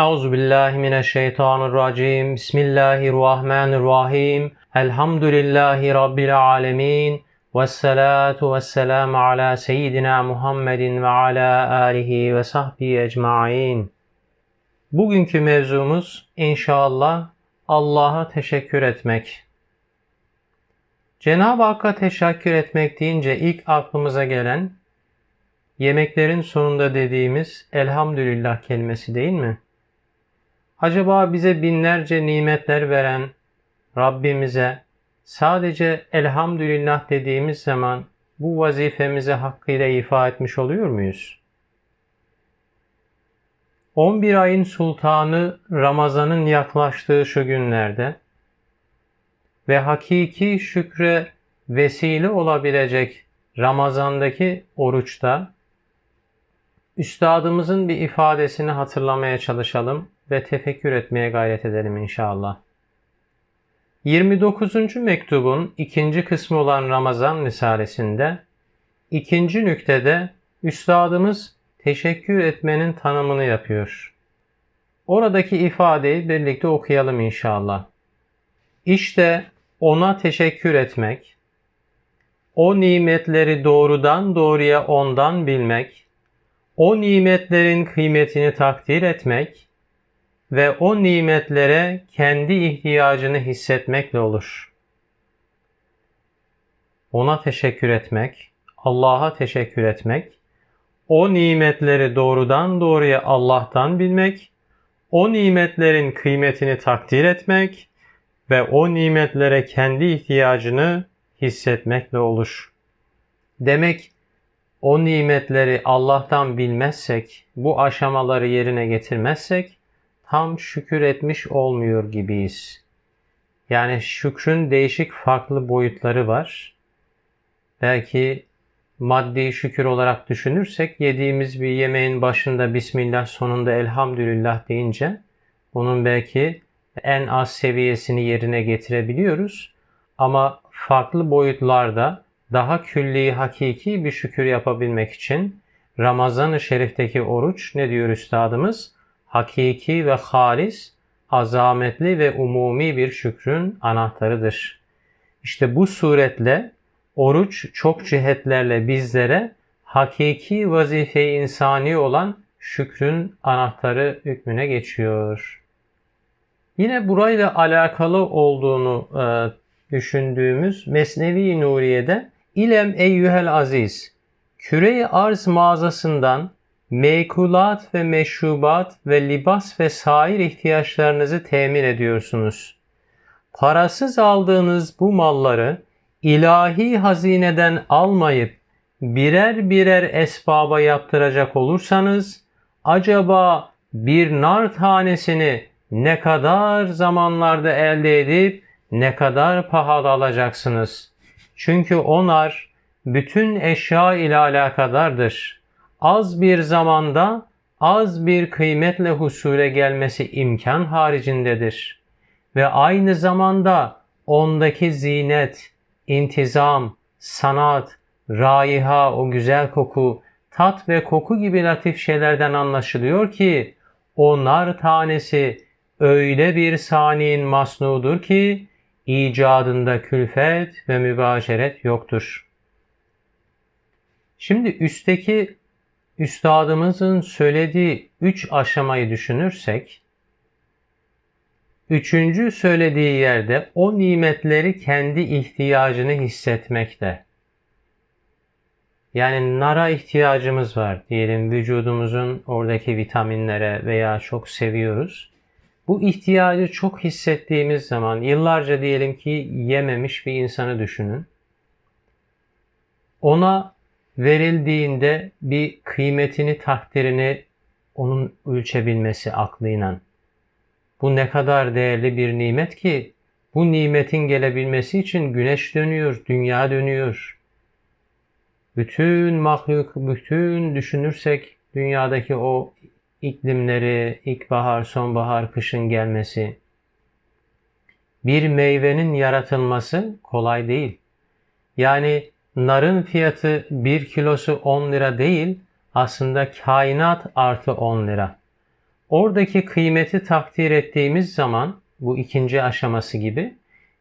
Euzu billahi mineşşeytanirracim. Bismillahirrahmanirrahim. Elhamdülillahi rabbil alamin. Vessalatu vesselamu ala seyyidina Muhammedin ve ala alihi ve sahbihi ecmaîn. Bugünkü mevzumuz inşallah Allah'a teşekkür etmek. Cenab-ı Hakk'a teşekkür etmek deyince ilk aklımıza gelen yemeklerin sonunda dediğimiz elhamdülillah kelimesi değil mi? Acaba bize binlerce nimetler veren Rabbimize sadece elhamdülillah dediğimiz zaman bu vazifemizi hakkıyla ifa etmiş oluyor muyuz? 11 ayın sultanı Ramazan'ın yaklaştığı şu günlerde ve hakiki şükre vesile olabilecek Ramazan'daki oruçta üstadımızın bir ifadesini hatırlamaya çalışalım ve tefekkür etmeye gayret edelim inşallah. 29. mektubun ikinci kısmı olan Ramazan Risalesinde ikinci nüktede Üstadımız teşekkür etmenin tanımını yapıyor. Oradaki ifadeyi birlikte okuyalım inşallah. İşte ona teşekkür etmek, o nimetleri doğrudan doğruya ondan bilmek, o nimetlerin kıymetini takdir etmek ve o nimetlere kendi ihtiyacını hissetmekle olur. Ona teşekkür etmek, Allah'a teşekkür etmek, o nimetleri doğrudan doğruya Allah'tan bilmek, o nimetlerin kıymetini takdir etmek ve o nimetlere kendi ihtiyacını hissetmekle olur. Demek o nimetleri Allah'tan bilmezsek, bu aşamaları yerine getirmezsek tam şükür etmiş olmuyor gibiyiz. Yani şükrün değişik farklı boyutları var. Belki maddi şükür olarak düşünürsek yediğimiz bir yemeğin başında Bismillah sonunda Elhamdülillah deyince bunun belki en az seviyesini yerine getirebiliyoruz. Ama farklı boyutlarda daha külli hakiki bir şükür yapabilmek için Ramazan-ı Şerif'teki oruç ne diyor üstadımız? Hakiki ve halis, azametli ve umumi bir şükrün anahtarıdır. İşte bu suretle oruç çok cihetlerle bizlere hakiki vazife insani olan şükrün anahtarı hükmüne geçiyor. Yine burayla alakalı olduğunu e, düşündüğümüz Mesnevi Nuriye'de İlem eyyühel aziz, küre arz mağazasından meykulat ve meşrubat ve libas ve sair ihtiyaçlarınızı temin ediyorsunuz. Parasız aldığınız bu malları ilahi hazineden almayıp birer birer esbaba yaptıracak olursanız acaba bir nar tanesini ne kadar zamanlarda elde edip ne kadar pahalı alacaksınız? Çünkü onlar bütün eşya ile alakadardır. Az bir zamanda az bir kıymetle husule gelmesi imkan haricindedir. Ve aynı zamanda ondaki zinet, intizam, sanat, raiha, o güzel koku, tat ve koku gibi latif şeylerden anlaşılıyor ki o nar tanesi öyle bir saniyin masnudur ki icadında külfet ve mübaşeret yoktur. Şimdi üstteki üstadımızın söylediği üç aşamayı düşünürsek, üçüncü söylediği yerde o nimetleri kendi ihtiyacını hissetmekte. Yani nara ihtiyacımız var diyelim vücudumuzun oradaki vitaminlere veya çok seviyoruz. Bu ihtiyacı çok hissettiğimiz zaman yıllarca diyelim ki yememiş bir insanı düşünün. Ona verildiğinde bir kıymetini, takdirini onun ölçebilmesi aklıyla. Bu ne kadar değerli bir nimet ki bu nimetin gelebilmesi için güneş dönüyor, dünya dönüyor. Bütün mahluk, bütün düşünürsek dünyadaki o iklimleri, ilkbahar, sonbahar, kışın gelmesi, bir meyvenin yaratılması kolay değil. Yani narın fiyatı bir kilosu 10 lira değil, aslında kainat artı 10 lira. Oradaki kıymeti takdir ettiğimiz zaman bu ikinci aşaması gibi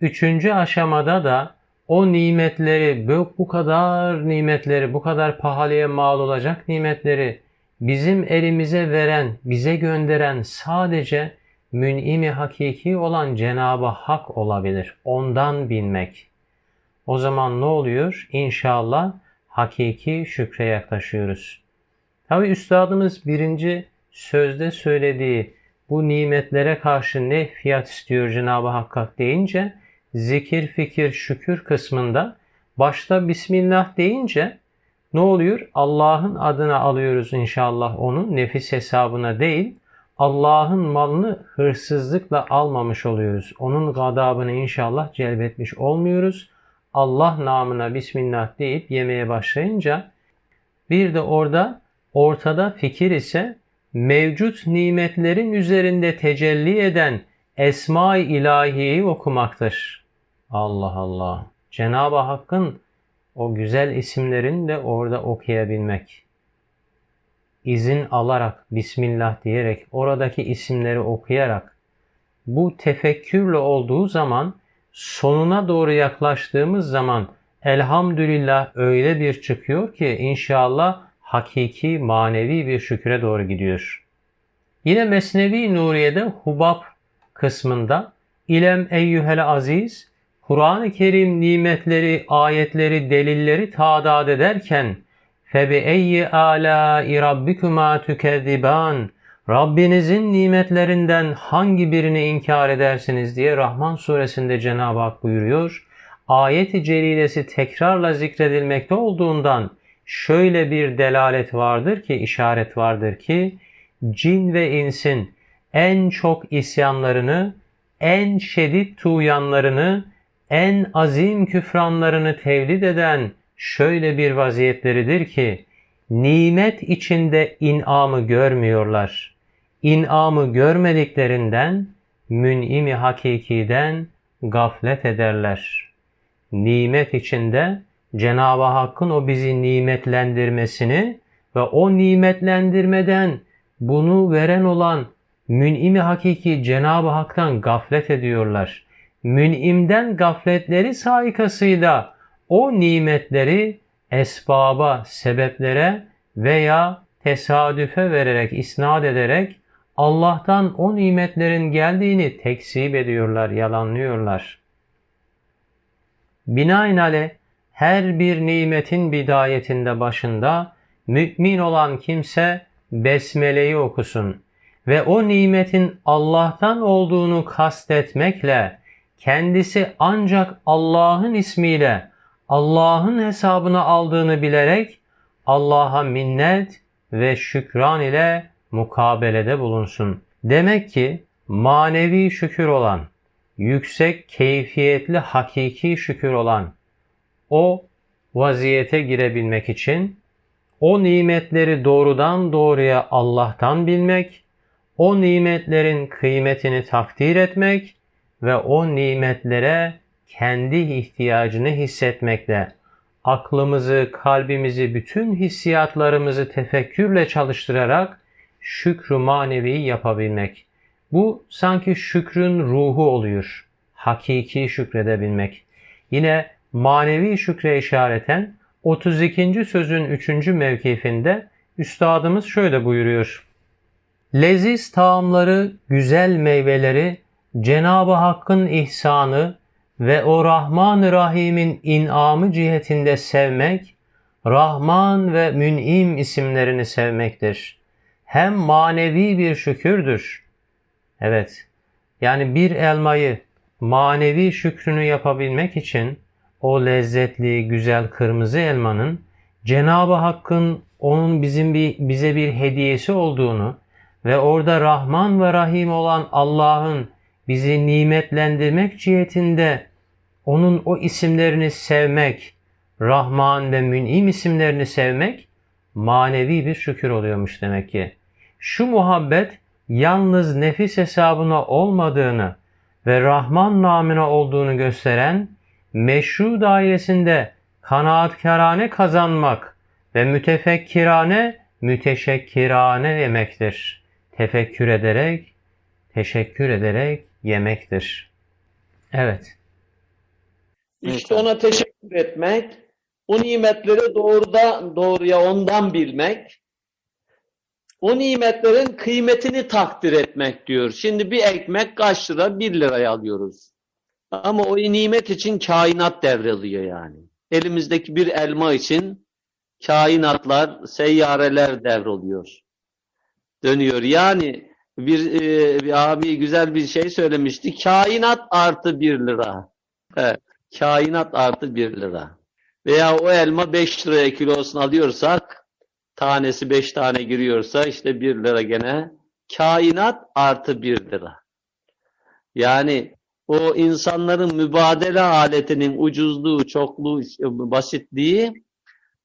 üçüncü aşamada da o nimetleri bu kadar nimetleri bu kadar pahalıya mal olacak nimetleri bizim elimize veren bize gönderen sadece mün'imi hakiki olan Cenab-ı Hak olabilir. Ondan bilmek. O zaman ne oluyor? İnşallah hakiki şükre yaklaşıyoruz. Tabi üstadımız birinci sözde söylediği bu nimetlere karşı ne fiyat istiyor Cenab-ı Hakk'a deyince zikir, fikir, şükür kısmında başta Bismillah deyince ne oluyor? Allah'ın adına alıyoruz inşallah onu nefis hesabına değil Allah'ın malını hırsızlıkla almamış oluyoruz. Onun gadabını inşallah celbetmiş olmuyoruz. Allah namına Bismillah deyip yemeye başlayınca bir de orada ortada fikir ise mevcut nimetlerin üzerinde tecelli eden Esma-i İlahiye'yi okumaktır. Allah Allah. Cenab-ı Hakk'ın o güzel isimlerini de orada okuyabilmek. İzin alarak, Bismillah diyerek, oradaki isimleri okuyarak, bu tefekkürle olduğu zaman, sonuna doğru yaklaştığımız zaman elhamdülillah öyle bir çıkıyor ki inşallah hakiki manevi bir şükre doğru gidiyor. Yine Mesnevi Nuriye'de Hubab kısmında İlem eyyühel aziz Kur'an-ı Kerim nimetleri, ayetleri, delilleri tadat ederken فَبِأَيِّ آلَاءِ رَبِّكُمَا تُكَذِّبَانِ Rabbinizin nimetlerinden hangi birini inkar edersiniz diye Rahman suresinde Cenab-ı Hak buyuruyor. Ayet-i celilesi tekrarla zikredilmekte olduğundan şöyle bir delalet vardır ki, işaret vardır ki, cin ve insin en çok isyanlarını, en şiddet tuğyanlarını, en azim küfranlarını tevlid eden şöyle bir vaziyetleridir ki, nimet içinde inamı görmüyorlar. İnamı görmediklerinden, mün'imi hakikiden gaflet ederler. Nimet içinde Cenab-ı Hakk'ın o bizi nimetlendirmesini ve o nimetlendirmeden bunu veren olan mün'imi hakiki Cenab-ı Hak'tan gaflet ediyorlar. Mün'imden gafletleri saikasıyla o nimetleri esbaba, sebeplere veya tesadüfe vererek, isnat ederek Allah'tan o nimetlerin geldiğini tekzip ediyorlar, yalanlıyorlar. Binaenaleyh her bir nimetin bidayetinde başında mümin olan kimse besmeleyi okusun ve o nimetin Allah'tan olduğunu kastetmekle kendisi ancak Allah'ın ismiyle Allah'ın hesabını aldığını bilerek Allah'a minnet ve şükran ile mukabelede bulunsun. Demek ki manevi şükür olan, yüksek keyfiyetli hakiki şükür olan o vaziyete girebilmek için o nimetleri doğrudan doğruya Allah'tan bilmek, o nimetlerin kıymetini takdir etmek ve o nimetlere kendi ihtiyacını hissetmekle aklımızı, kalbimizi, bütün hissiyatlarımızı tefekkürle çalıştırarak şükrü manevi yapabilmek. Bu sanki şükrün ruhu oluyor. Hakiki şükredebilmek. Yine manevi şükre işareten 32. sözün 3. mevkifinde üstadımız şöyle buyuruyor. Leziz taamları, güzel meyveleri, Cenab-ı Hakk'ın ihsanı ve o Rahman-ı Rahim'in inamı cihetinde sevmek, Rahman ve Mün'im isimlerini sevmektir. Hem manevi bir şükürdür. Evet, yani bir elmayı manevi şükrünü yapabilmek için o lezzetli, güzel kırmızı elmanın Cenab-ı Hakk'ın onun bizim bir, bize bir hediyesi olduğunu ve orada Rahman ve Rahim olan Allah'ın bizi nimetlendirmek cihetinde onun o isimlerini sevmek, Rahman ve Mün'im isimlerini sevmek manevi bir şükür oluyormuş demek ki. Şu muhabbet yalnız nefis hesabına olmadığını ve Rahman namına olduğunu gösteren meşru dairesinde kanaatkarane kazanmak ve mütefekkirane, müteşekkirane demektir. tefekkür ederek, teşekkür ederek yemektir. Evet. İşte ona teşekkür etmek, o nimetleri doğrudan doğruya ondan bilmek, o nimetlerin kıymetini takdir etmek diyor. Şimdi bir ekmek kaç lira? Bir liraya alıyoruz. Ama o nimet için kainat devralıyor yani. Elimizdeki bir elma için kainatlar, seyyareler devroluyor. Dönüyor. Yani bir, e, bir abi güzel bir şey söylemişti. Kainat artı bir lira. Evet. Kainat artı 1 lira. Veya o elma 5 liraya kilosunu alıyorsak tanesi 5 tane giriyorsa işte 1 lira gene kainat artı 1 lira. Yani o insanların mübadele aletinin ucuzluğu, çokluğu, basitliği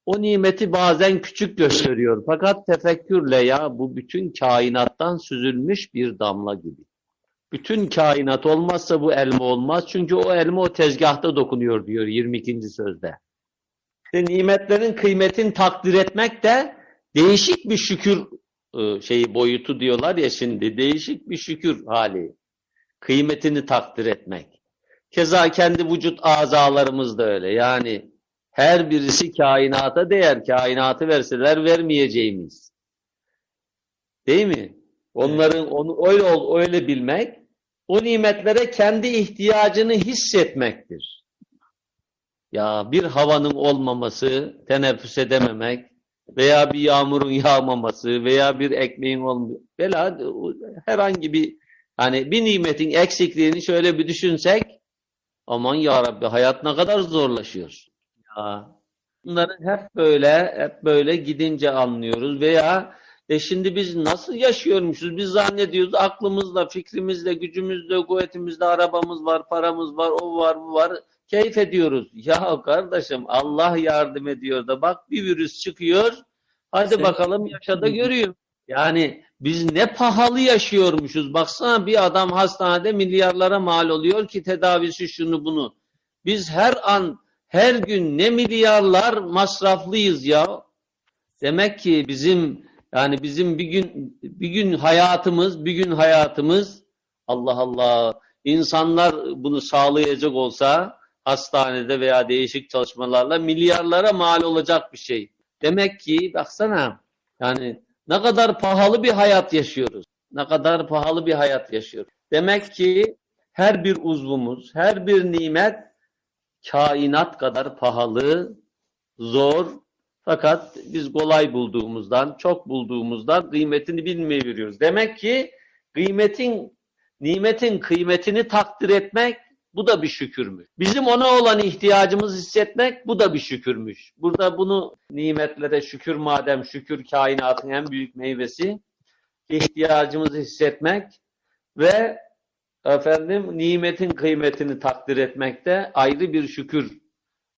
o nimeti bazen küçük gösteriyor. Fakat tefekkürle ya bu bütün kainattan süzülmüş bir damla gibi. Bütün kainat olmazsa bu elma olmaz. Çünkü o elma o tezgahta dokunuyor diyor 22. sözde. İşte nimetlerin kıymetini takdir etmek de değişik bir şükür e, şeyi boyutu diyorlar ya şimdi. Değişik bir şükür hali. Kıymetini takdir etmek. Keza kendi vücut azalarımız da öyle. Yani her birisi kainata değer. Kainatı verseler vermeyeceğimiz. Değil mi? Onların onu öyle ol, öyle bilmek, o nimetlere kendi ihtiyacını hissetmektir. Ya bir havanın olmaması, teneffüs edememek veya bir yağmurun yağmaması veya bir ekmeğin olmaması, bela herhangi bir hani bir nimetin eksikliğini şöyle bir düşünsek aman ya Rabbi hayat ne kadar zorlaşıyor. Ya bunları hep böyle hep böyle gidince anlıyoruz veya e şimdi biz nasıl yaşıyormuşuz? Biz zannediyoruz aklımızla, fikrimizle, gücümüzle, kuvvetimizle arabamız var, paramız var, o var, bu var. Keyif ediyoruz. Ya kardeşim Allah yardım ediyor da bak bir virüs çıkıyor. Hadi Sen- bakalım yaşa da göreyim. Yani biz ne pahalı yaşıyormuşuz. Baksana bir adam hastanede milyarlara mal oluyor ki tedavisi şunu bunu. Biz her an, her gün ne milyarlar masraflıyız ya. Demek ki bizim yani bizim bir gün bir gün hayatımız, bir gün hayatımız Allah Allah insanlar bunu sağlayacak olsa hastanede veya değişik çalışmalarla milyarlara mal olacak bir şey. Demek ki baksana yani ne kadar pahalı bir hayat yaşıyoruz. Ne kadar pahalı bir hayat yaşıyoruz. Demek ki her bir uzvumuz, her bir nimet kainat kadar pahalı, zor, fakat biz kolay bulduğumuzdan, çok bulduğumuzdan kıymetini bilmeye veriyoruz. Demek ki kıymetin, nimetin kıymetini takdir etmek bu da bir şükürmüş. Bizim ona olan ihtiyacımızı hissetmek bu da bir şükürmüş. Burada bunu nimetlere şükür madem şükür kainatın en büyük meyvesi ihtiyacımızı hissetmek ve efendim nimetin kıymetini takdir etmek de ayrı bir şükür